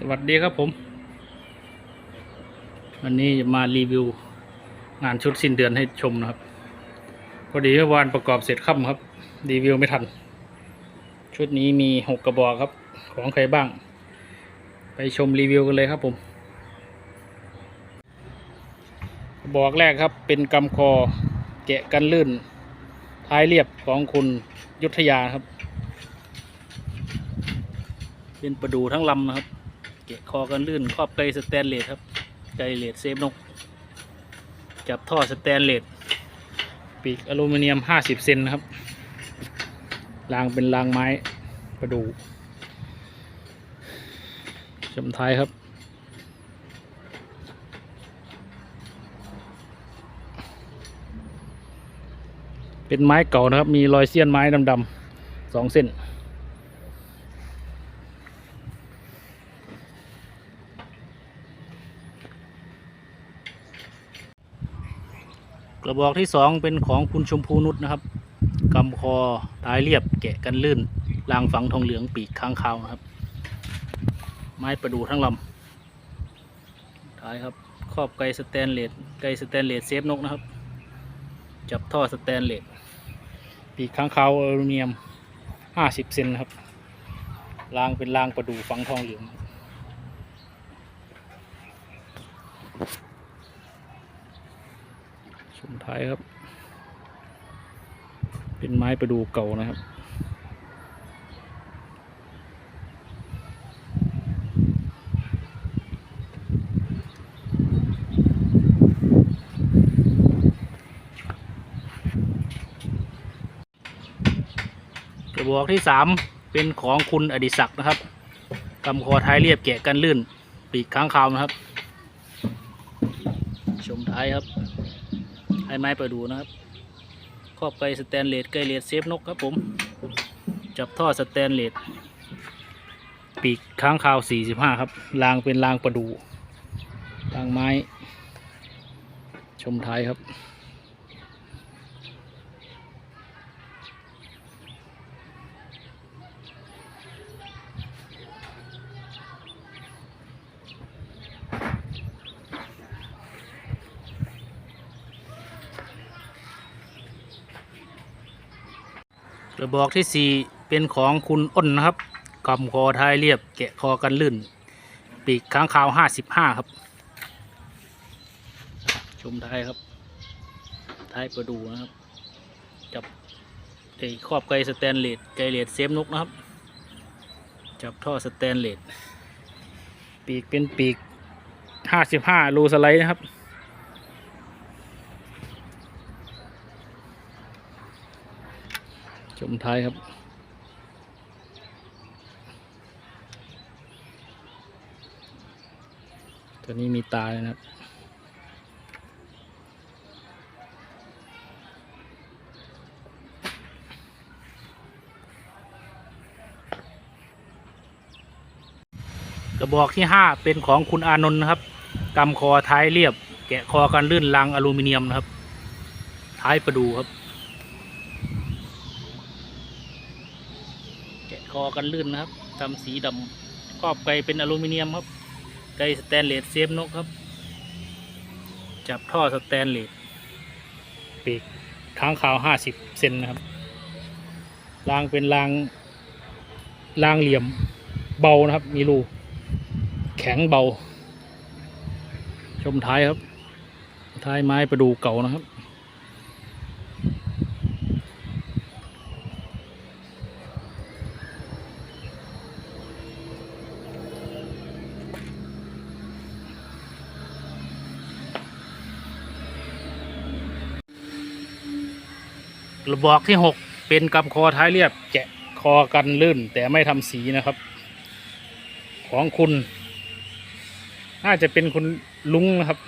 สวัสดีครับผม วันนี้จะมารีวิว งานชุดสิ้นเดือนให้ชมนะครับ พอดีเมื่อวานประกอบเสร็จค่ำครับ รีวิวไม่ทัน ชุดนี้มีหกกระบอกครับ ของใครบ้าง ไปชมรีวิวกันเลยครับผม กระบอกแรกครับเป็นกำคอแกะกันลื่น ท้ายเรียบของคุณยุทธยาครับ เป็นประดูทั้งลำนะครับ เกะคอกันลื่นครอบไกลสแตนเลสครับไกลเลสเซฟนก จับท่อสแตนเลสปีกอลูมิเนียม 50 เซนนะครับรางเป็นรางไม้ประดูชมท้ายครับ เป็นไม้เก่านะครับ มีรอยเสี้ยนไม้ดำๆสองเส้น กระบอกที่สองเป็นของคุณชมพูนุชนะครับกำคอท้ายเรียบแกะกันลื่นรางฝังทองเหลืองปีกค้างคาวนะครับ ไม้ประดูทั้งลำท้ายครับครอบไกสแตนเลสไกสแตนเลสเซฟนกนะครับ จับท่อสแตนเลสปีกค้างคาวอลูมิเนียม 50 เซนนะครับรางเป็นรางประดูฝังทองเหลือง ชมท้ายครับ เป็นไม้ประดูเก่านะครับกระบอกที่สามเป็นของคุณอดิศักดิ์นะครับกำคอท้ายเรียบแกะกันลื่น ปีกค้างคาวนะครับ ชมท้ายครับ ให้ไม้ประดูนะครับครอบไกสแตนเลสไกเลสเซฟนกครับผม จับท่อสแตนเลสปีกค้างคาว 45 ครับรางเป็นรางประดูรางไม้ ชมท้ายครับ กระบอกที่สี่เป็นของคุณอ้นนะครับกำคอท้ายเรียบแกะคอกันลื่น ปีกค้างคาวห้าสิบห้าครับ ชมท้ายครับ ท้ายประดูนะครับ จับไอ้ครอบไกสแตนเลสไกเลสเซฟนกนะครับ จับท่อสแตนเลสปีกเป็นปีกห้าสิบห้ารูสไลด์นะครับ มท้ายครับ ตัวนี้มีตาเลยนะครับกระบอกที่ห้าเป็นของคุณอานนท์นะครับกำคอท้ายเรียบ แกะคอกันลื่นลังอลูมิเนียมนะครับ ท้ายประดูครับ แกะคอกันลื่นนะครับทำสีดำครอบไกเป็นอลูมิเนียมครับไกสแตนเลสเซฟนกครับ จับท่อสแตนเลสปีกค้างคาวห้าสิบเซนนะครับรางเป็นรางรางเหลี่ยมเบานะครับ มีรูแข็งเบา ชมท้ายครับ ท้ายไม้ประดูเก่านะครับ ระบอกที่หกเป็นกำคอท้ายเรียบ แกะคอกันลื่น แต่ไม่ทำสีนะครับ ของคุณ น่าจะเป็นคุณลุงนะครับ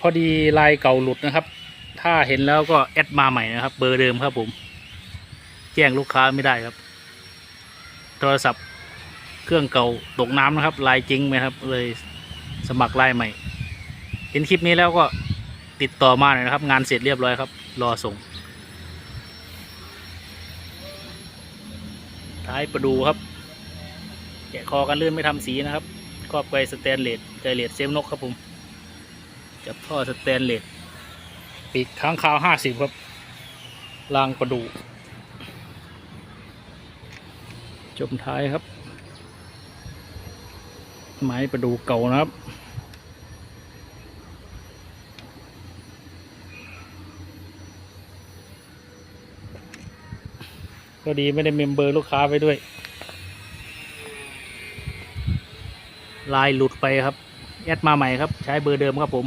พอดีลายเก่าหลุดนะครับ ถ้าเห็นแล้วก็แอดมาใหม่นะครับ เบอร์เดิมครับผม แจ้งลูกค้าไม่ได้ครับ โทรศัพท์เครื่องเก่าตกน้ำนะครับ ลายจริงไหมครับ เลยสมัครลายใหม่ เห็นคลิปนี้แล้วก็ ติดต่อมาหน่อยนะครับ งานเสร็จเรียบร้อยครับ รอส่ง ท้ายประดูครับ แกะคอกันลื่นไม่ทำสีนะครับครอบไกสแตนเลสไกเลสเซฟนกครับผม จับท่อสแตนเลสปีกค้างคาวห้าสิบครับรางประดูจมท้ายครับ ไม้ประดูเก่านะครับ ก็ดีไม่ได้เมมเบอร์ลูกค้าไปด้วย ลายหลุดไปครับ แอดมาใหม่ครับ ใช้เบอร์เดิมครับผม